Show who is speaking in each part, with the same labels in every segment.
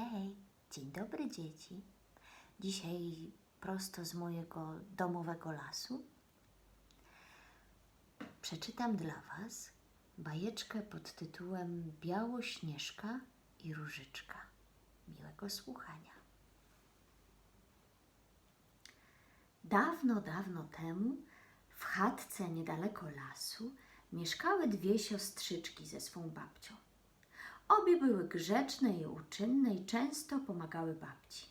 Speaker 1: Hej, dzień dobry dzieci. Dzisiaj prosto z mojego domowego lasu przeczytam dla Was bajeczkę pod tytułem Białośnieżka i Różyczka. Miłego słuchania. Dawno, dawno temu w chatce niedaleko lasu mieszkały dwie siostrzyczki ze swą babcią. Obie były grzeczne i uczynne i często pomagały babci.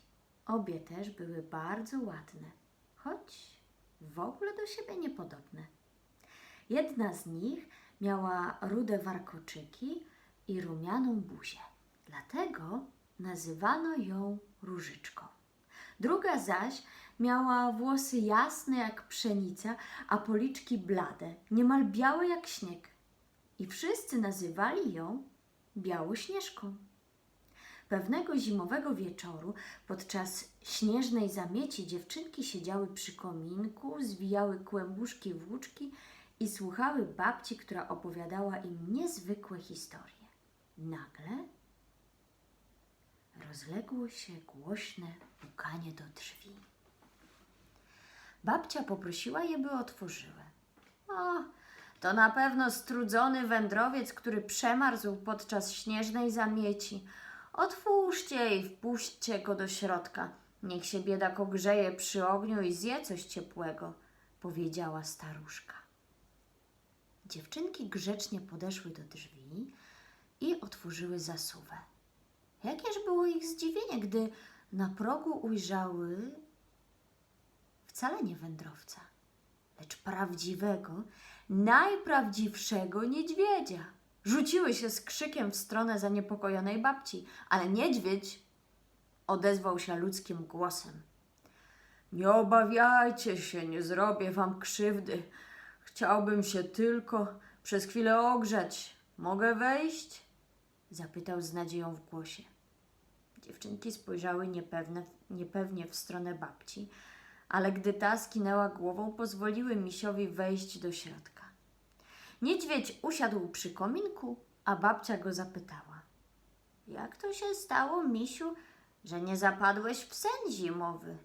Speaker 1: Obie też były bardzo ładne, choć w ogóle do siebie niepodobne. Jedna z nich miała rude warkoczyki i rumianą buzię, dlatego nazywano ją Różyczką. Druga zaś miała włosy jasne jak pszenica, a policzki blade, niemal białe jak śnieg. I wszyscy nazywali ją Białośnieżką. Pewnego zimowego wieczoru, podczas śnieżnej zamieci, dziewczynki siedziały przy kominku, zwijały kłębuszki włóczki i słuchały babci, która opowiadała im niezwykłe historie. Nagle rozległo się głośne pukanie do drzwi. Babcia poprosiła je, by otworzyły. O, to na pewno strudzony wędrowiec, który przemarzł podczas śnieżnej zamieci. Otwórzcie i wpuśćcie go do środka. Niech się biedak ogrzeje przy ogniu i zje coś ciepłego, powiedziała staruszka. Dziewczynki grzecznie podeszły do drzwi i otworzyły zasuwę. Jakież było ich zdziwienie, gdy na progu ujrzały wcale nie wędrowca, lecz prawdziwego, najprawdziwszego niedźwiedzia. Rzuciły się z krzykiem w stronę zaniepokojonej babci, ale niedźwiedź odezwał się ludzkim głosem. Nie obawiajcie się, nie zrobię wam krzywdy. Chciałbym się tylko przez chwilę ogrzać. Mogę wejść? Zapytał z nadzieją w głosie. Dziewczynki spojrzały niepewne, niepewnie w stronę babci, ale gdy ta skinęła głową, pozwoliły misiowi wejść do środka. Niedźwiedź usiadł przy kominku, a babcia go zapytała. Jak to się stało, misiu, że nie zapadłeś w sen zimowy?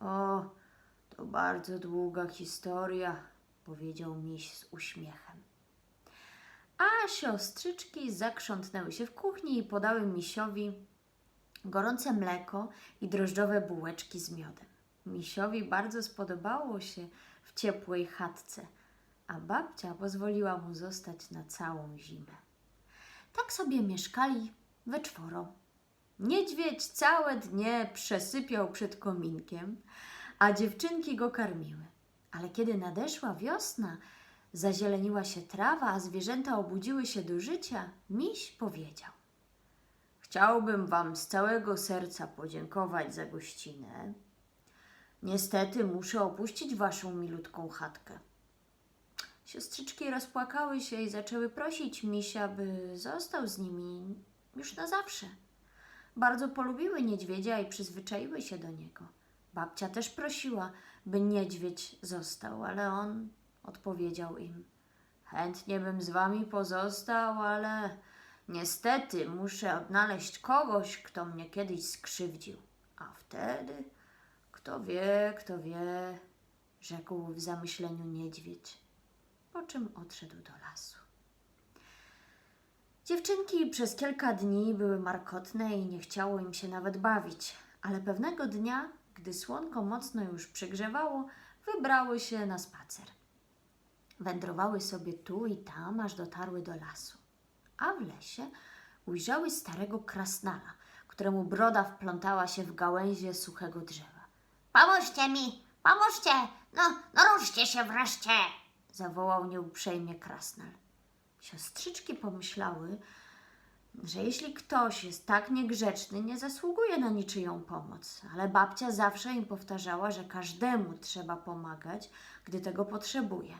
Speaker 1: O, to bardzo długa historia, powiedział miś z uśmiechem. A siostrzyczki zakrzątnęły się w kuchni i podały misiowi gorące mleko i drożdżowe bułeczki z miodem. Misiowi bardzo spodobało się w ciepłej chatce, a babcia pozwoliła mu zostać na całą zimę. Tak sobie mieszkali we czworo. Niedźwiedź całe dnie przesypiał przed kominkiem, a dziewczynki go karmiły. Ale kiedy nadeszła wiosna, zazieleniła się trawa, a zwierzęta obudziły się do życia, miś powiedział: Chciałbym Wam z całego serca podziękować za gościnę. Niestety muszę opuścić Waszą milutką chatkę. Siostrzyczki rozpłakały się i zaczęły prosić misia, by został z nimi już na zawsze. Bardzo polubiły niedźwiedzia i przyzwyczaiły się do niego. Babcia też prosiła, by niedźwiedź został, ale on odpowiedział im: Chętnie bym z wami pozostał, ale niestety muszę odnaleźć kogoś, kto mnie kiedyś skrzywdził. A wtedy, kto wie, kto wie, rzekł w zamyśleniu niedźwiedź, po czym odszedł do lasu. Dziewczynki przez kilka dni były markotne i nie chciało im się nawet bawić, ale pewnego dnia, gdy słonko mocno już przygrzewało, wybrały się na spacer. Wędrowały sobie tu i tam, aż dotarły do lasu. A w lesie ujrzały starego krasnala, któremu broda wplątała się w gałęzie suchego drzewa.
Speaker 2: Pomóżcie mi, pomóżcie, no, no ruszcie się wreszcie.
Speaker 1: Zawołał nieuprzejmie krasnal. Siostrzyczki pomyślały, że jeśli ktoś jest tak niegrzeczny, nie zasługuje na niczyją pomoc, ale babcia zawsze im powtarzała, że każdemu trzeba pomagać, gdy tego potrzebuje.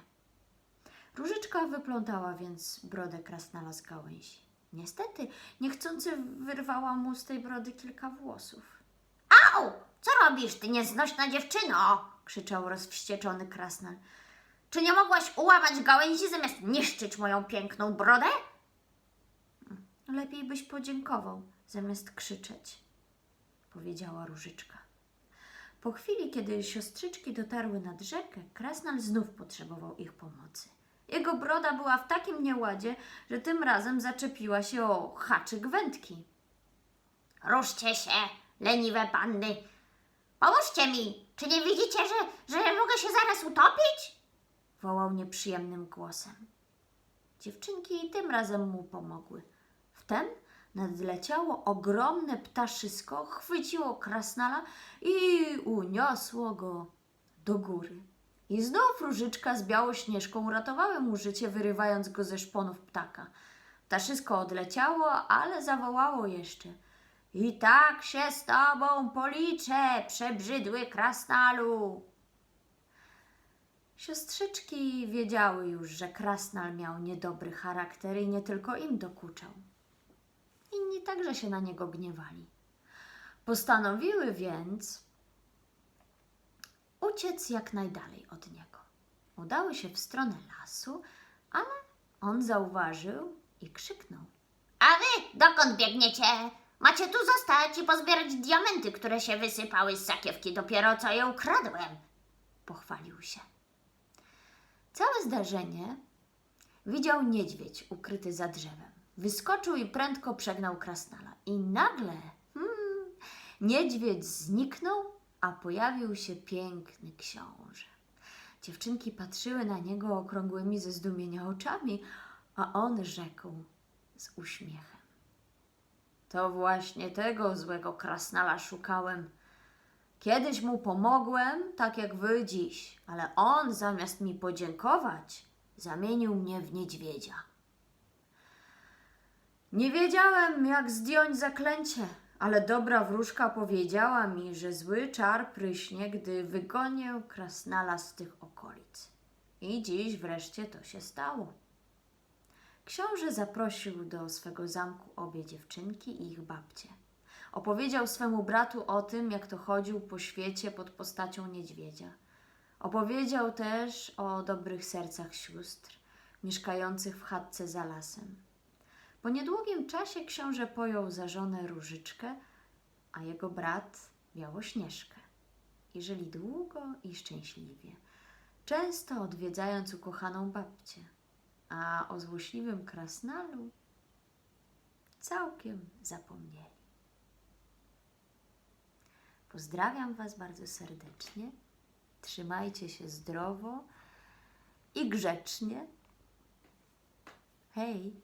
Speaker 1: Różyczka wyplątała więc brodę krasnala z gałęzi. Niestety, niechcący wyrwała mu z tej brody kilka włosów.
Speaker 2: Au, co robisz, ty nieznośna dziewczyno?
Speaker 1: Krzyczał rozwścieczony krasnal.
Speaker 2: Czy nie mogłaś ułamać gałęzi zamiast niszczyć moją piękną brodę?
Speaker 1: Lepiej byś podziękował, zamiast krzyczeć, powiedziała Różyczka. Po chwili, kiedy siostrzyczki dotarły nad rzekę, Krasnal znów potrzebował ich pomocy. Jego broda była w takim nieładzie, że tym razem zaczepiła się o haczyk wędki.
Speaker 2: Ruszcie się, leniwe panny. Pomóżcie mi. Czy nie widzicie, że, że mogę się zaraz utopić?
Speaker 1: Wołał nieprzyjemnym głosem. Dziewczynki tym razem mu pomogły. Wtem nadleciało ogromne ptaszysko, chwyciło krasnala i uniosło go do góry. I znów różyczka z białośnieżką uratowały mu życie, wyrywając go ze szponów ptaka. Ptaszysko odleciało, ale zawołało jeszcze. I tak się z tobą policzę, przebrzydły krasnalu. Siostrzyczki wiedziały już, że Krasnal miał niedobry charakter i nie tylko im dokuczał. Inni także się na niego gniewali. Postanowiły więc uciec jak najdalej od niego. Udały się w stronę lasu, ale on zauważył i krzyknął.
Speaker 2: A wy dokąd biegniecie? Macie tu zostać i pozbierać diamenty, które się wysypały z sakiewki dopiero co je ukradłem.
Speaker 1: pochwalił się. Całe zdarzenie widział niedźwiedź ukryty za drzewem. Wyskoczył i prędko przegnał krasnala. I nagle hmm, niedźwiedź zniknął, a pojawił się piękny książę. Dziewczynki patrzyły na niego okrągłymi ze zdumienia oczami, a on rzekł z uśmiechem. To właśnie tego złego krasnala szukałem. Kiedyś mu pomogłem, tak jak wy dziś, ale on zamiast mi podziękować, zamienił mnie w niedźwiedzia. Nie wiedziałem, jak zdjąć zaklęcie, ale dobra wróżka powiedziała mi, że zły czar pryśnie, gdy wygonię krasnala z tych okolic. I dziś wreszcie to się stało. Książę zaprosił do swego zamku obie dziewczynki i ich babcie. Opowiedział swemu bratu o tym, jak to chodził po świecie pod postacią niedźwiedzia. Opowiedział też o dobrych sercach sióstr, mieszkających w chatce za lasem. Po niedługim czasie książę pojął za żonę Różyczkę, a jego brat Białośnieżkę. I żyli długo i szczęśliwie, często odwiedzając ukochaną babcię, a o złośliwym krasnalu całkiem zapomnieli. Pozdrawiam Was bardzo serdecznie. Trzymajcie się zdrowo i grzecznie. Hej!